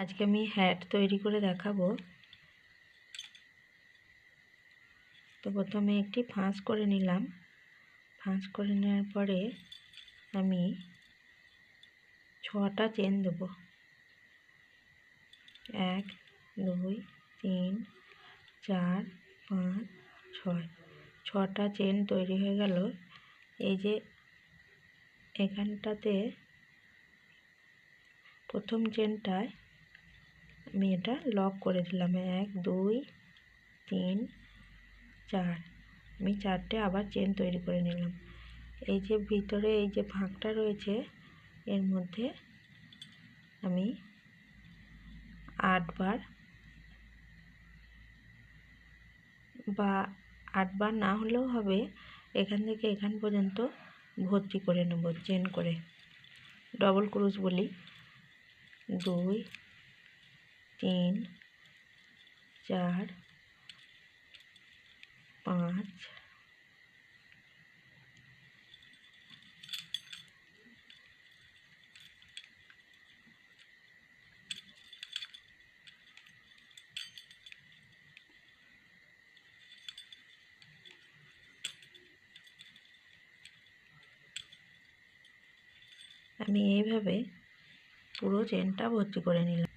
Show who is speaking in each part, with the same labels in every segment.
Speaker 1: আজকে আমি হ্যাট তৈরি করে দেখাবো। তো প্রথমে একটি ফাঁস করে নিলাম। ফাঁস করে নেওয়ার পরে আমি ছটা চেন দেবো। এক, দুই, তিন, চার, পাঁচ, ছয়। ছটা চেন তৈরি হয়ে গেল। এই যে এখানটাতে প্রথম চেনটায় আমি এটা লক করে দিলাম। এক, দুই, তিন, চার। আমি চারটে আবার চেন তৈরি করে নিলাম। এই যে ভিতরে এই যে ফাঁকটা রয়েছে, এর মধ্যে আমি আটবার বা আটবার না হলেও হবে, এখান থেকে এখান পর্যন্ত ভর্তি করে নেব চেন করে। ডবল ক্রুশ বলি। দুই তিন চার পাঁচ আমি এইভাবে পুরো চেনটা ভর্তি করে নিলাম।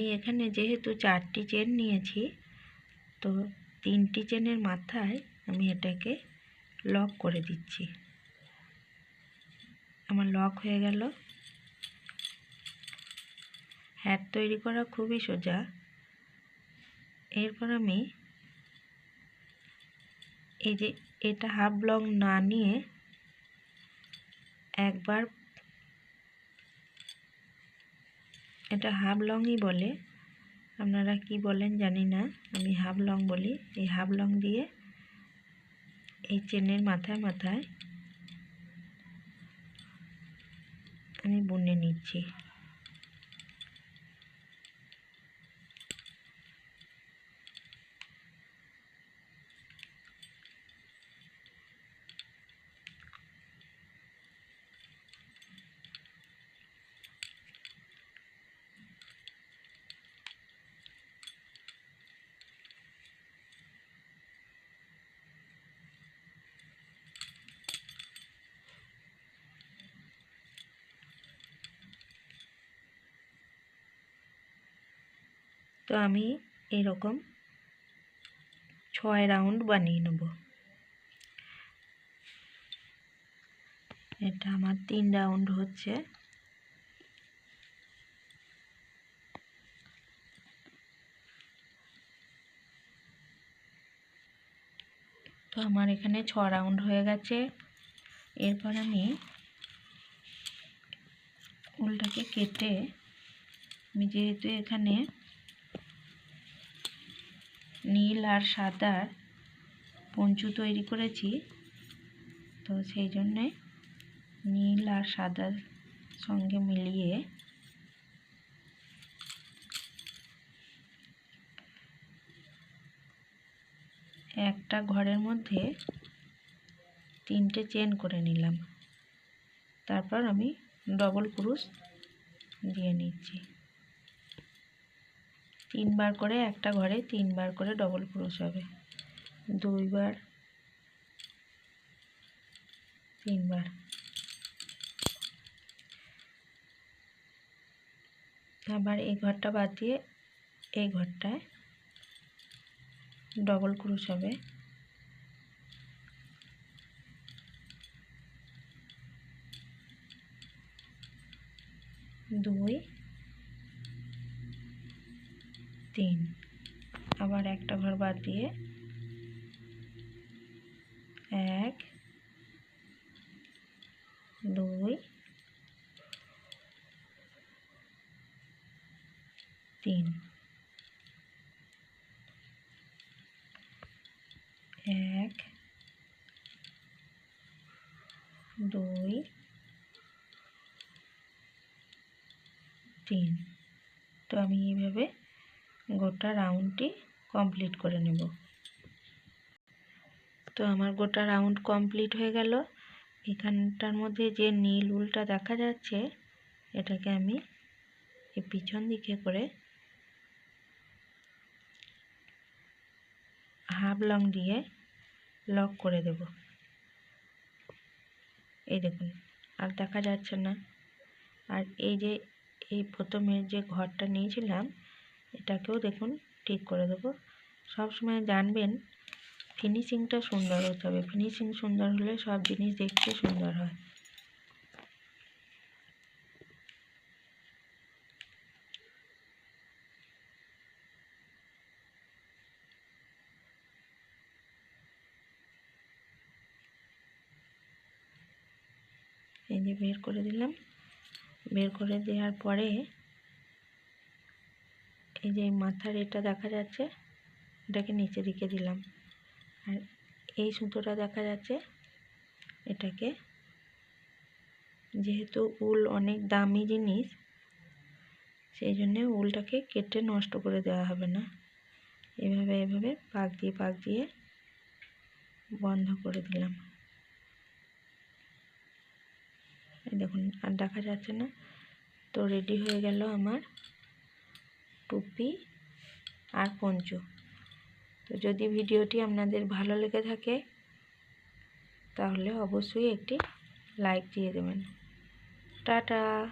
Speaker 1: আমি এখানে যেহেতু চারটি চেন নিয়েছি, তো তিনটি চেনের মাথায় আমি এটাকে লক করে দিচ্ছি। আমার লক হয়ে গেল। হ্যাট তৈরি করা খুবই সোজা। এরপর আমি এই যে এটা হাফ লং না নিয়ে একবার এটা হাফ লংই বলে। আপনারা কি বলেন জানি না, আমি হাফ লং বলি। এই হাফ লং দিয়ে এই চেনের মাথায় মাথায় আমি বুনে নিচ্ছি। তো আমি এরকম ছয় রাউন্ড বানিয়ে নেব। এটা আমার তিন রাউন্ড হচ্ছে। তো আমার এখানে ছ রাউন্ড হয়ে গেছে। এরপর আমি উলটাকে কেটে আমি যেহেতু এখানে নীল আর সাদার পঞ্চু তৈরি করেছি। তো সেই জন্যে নীল আর সাদার সঙ্গে মিলিয়ে একটা ঘরের মধ্যে তিনটে চেন করে নিলাম। তারপর আমি ডবল ক্রুশ দিয়ে নিচ্ছি। তিনবার করে, একটা ঘরে তিনবার করে ডবল ক্রোশ হবে। দুইবার, তিনবার। আবার এই ঘরটা বাদ দিয়ে এই ঘরটায় ডবল ক্রুশ হবে। দুই তিন। আবার একটা ঘর বাদ দিয়ে এক, দুই, তিন। এক, দুই, তিন। তো আমি এইভাবে গোটা রাউন্ডটি কমপ্লিট করে নেব। তো আমার গোটা রাউন্ড কমপ্লিট হয়ে গেল। এখানটার মধ্যে যে নীল উলটা দেখা যাচ্ছে, এটাকে আমি পিছন দিকে করে হাফ লং দিয়ে লক করে দেব। এই দেখুন, আর দেখা যাচ্ছে না। আর এই যে, এই প্রথমের যে ঘরটা নিয়েছিলাম এটাকেও দেখুন, ঠিক করে দেবো। সবসময় জানবেন ফিনিশিংটা সুন্দর হতে হবে। ফিনিশিং সুন্দর হলে সব জিনিস দেখতে সুন্দর হয়। এই যে বের করে দিলাম। বের করে দেওয়ার পরে এই যে মাথার এটা দেখা যাচ্ছে, এটাকে নিচে দিকে দিলাম। আর এই সুতোটা দেখা যাচ্ছে, এটাকে। যেহেতু উল অনেক দামি জিনিস, সেই জন্যে উলটাকে কেটে নষ্ট করে দেওয়া হবে না। এভাবে এভাবে পাক দিয়ে পাক দিয়ে বন্ধ করে দিলাম। দেখুন, আর দেখা যাচ্ছে না। তো রেডি হয়ে গেল আমার টুপি আর পঞ্চু। তো যদি ভিডিওটি আপনাদের ভালো লেগে থাকে, তাহলে অবশ্যই একটি লাইক দিয়ে দেবেন। টাটা!